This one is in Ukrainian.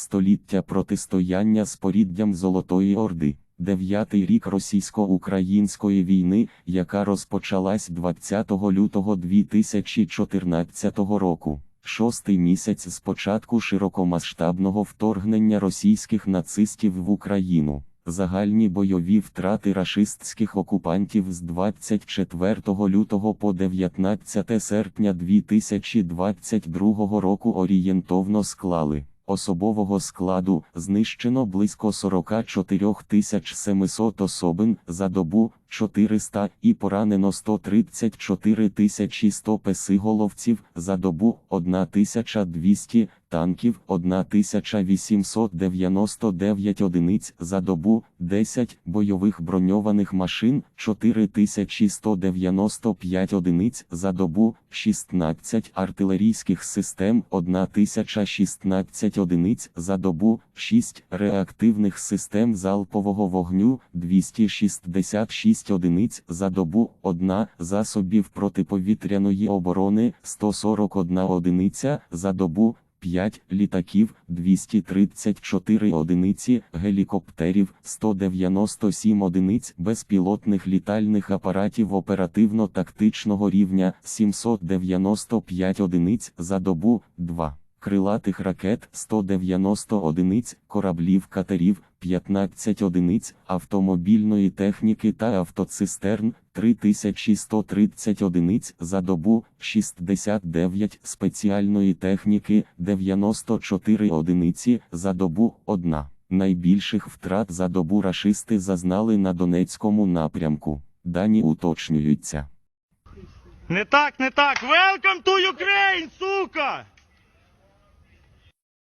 Століття протистояння з поріддям Золотої Орди. Дев'ятий рік російсько-української війни, яка розпочалась 20 лютого 2014 року. Шостий місяць з початку широкомасштабного вторгнення російських нацистів в Україну. Загальні бойові втрати рашистських окупантів з 24 лютого по 19 серпня 2022 року орієнтовно склали. Особового складу знищено близько 44 700 особин за добу 400 і поранено 134 100 песиголовців за добу 1200 танків 1899 одиниць за добу 10 бойових броньованих машин 4195 одиниць за добу 16 артилерійських систем 1016 одиниць за добу 6 реактивних систем залпового вогню 266 одиниць за добу 1 засобів протиповітряної оборони 141 одиниця за добу 5 літаків, 234 одиниці, гелікоптерів, 197 одиниць безпілотних літальних апаратів оперативно-тактичного рівня, 795 одиниць за добу, 2. Крилатих ракет 190 одиниць, кораблів катерів 15 одиниць, автомобільної техніки та автоцистерн 3130 одиниць за добу, 69 спеціальної техніки 94 одиниці за добу 1. Найбільших втрат за добу рашисти зазнали на Донецькому напрямку. Дані уточнюються. Не так, не так. Welcome to Ukraine, сука!